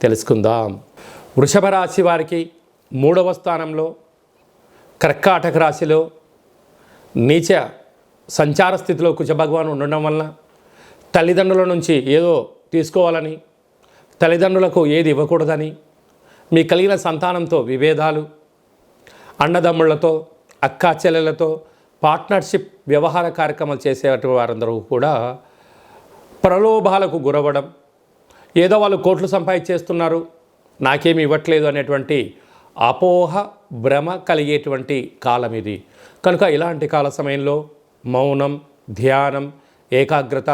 తెలుసుకుందాం. వృషభ రాశి వారికి మూడవ స్థానంలో కర్కాటక రాశిలో నీచ సంచార స్థితిలో కుజభగవాన్ ఉండడం వలన తల్లిదండ్రుల నుంచి ఏదో తీసుకోవాలని తల్లిదండ్రులకు ఏది ఇవ్వకూడదని మీ కలిగిన సంతానంతో విభేదాలు అన్నదమ్ముళ్ళతో అక్కా చెల్లెలతో పార్ట్నర్షిప్ వ్యవహార కార్యక్రమాలు చేసేటువంటి వారందరూ కూడా ప్రలోభాలకు గురవడం ఏదో వాళ్ళు కోట్లు సంపాదించేస్తున్నారు నాకేమి ఇవ్వట్లేదు అనేటువంటి అపోహ భ్రమ కలిగేటువంటి కాలం ఇది. కనుక ఇలాంటి కాల సమయంలో మౌనం ధ్యానం ఏకాగ్రత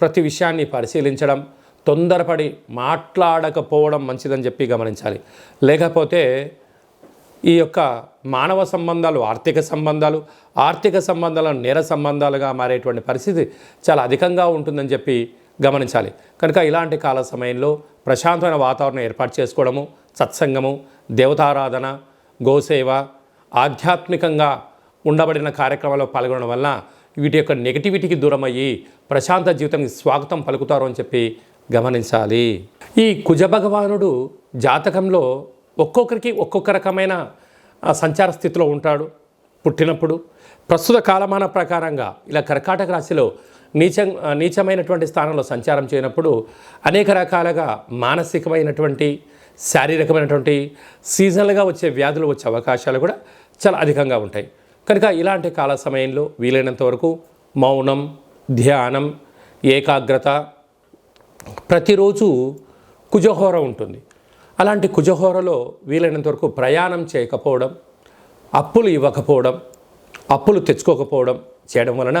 ప్రతి విషయాన్ని పరిశీలించడం తొందరపడి మాట్లాడకపోవడం మంచిదని చెప్పి గమనించాలి. లేకపోతే ఈ యొక్క మానవ సంబంధాలు ఆర్థిక సంబంధాలు ఆర్థిక సంబంధాలు నేర సంబంధాలుగా మారేటువంటి పరిస్థితి చాలా అధికంగా ఉంటుందని చెప్పి గమనించాలి. కనుక ఇలాంటి కాల సమయంలో ప్రశాంతమైన వాతావరణం ఏర్పాటు చేసుకోవడము సత్సంగము దేవతారాధన గోసేవ ఆధ్యాత్మికంగా ఉండబడిన కార్యక్రమాల్లో పాల్గొనడం వల్ల వీటి యొక్క నెగిటివిటీకి దూరం అయ్యి ప్రశాంత జీవితానికి స్వాగతం పలుకుతారు అని చెప్పి గమనించాలి. ఈ కుజ భగవానుడు జాతకంలో ఒక్కొక్కరికి ఒక్కొక్క రకమైన సంచార స్థితిలో ఉంటాడు. పుట్టినప్పుడు ప్రస్తుత కాలమాన ప్రకారంగా ఇలా కర్కాటక రాశిలో నీచం నీచమైనటువంటి స్థానంలో సంచారం చేయనప్పుడు అనేక రకాలుగా మానసికమైనటువంటి శారీరకమైనటువంటి సీజనల్గా వచ్చే వ్యాధులు వచ్చే అవకాశాలు కూడా చాలా అధికంగా ఉంటాయి. కనుక ఇలాంటి కాల సమయంలో వీలైనంత వరకు మౌనం ధ్యానం ఏకాగ్రత ప్రతిరోజు కుజహోర ఉంటుంది. అలాంటి కుజహోరలో వీలైనంత వరకు ప్రయాణం చేయకపోవడం అప్పులు ఇవ్వకపోవడం అప్పులు తెచ్చుకోకపోవడం చేయడం వలన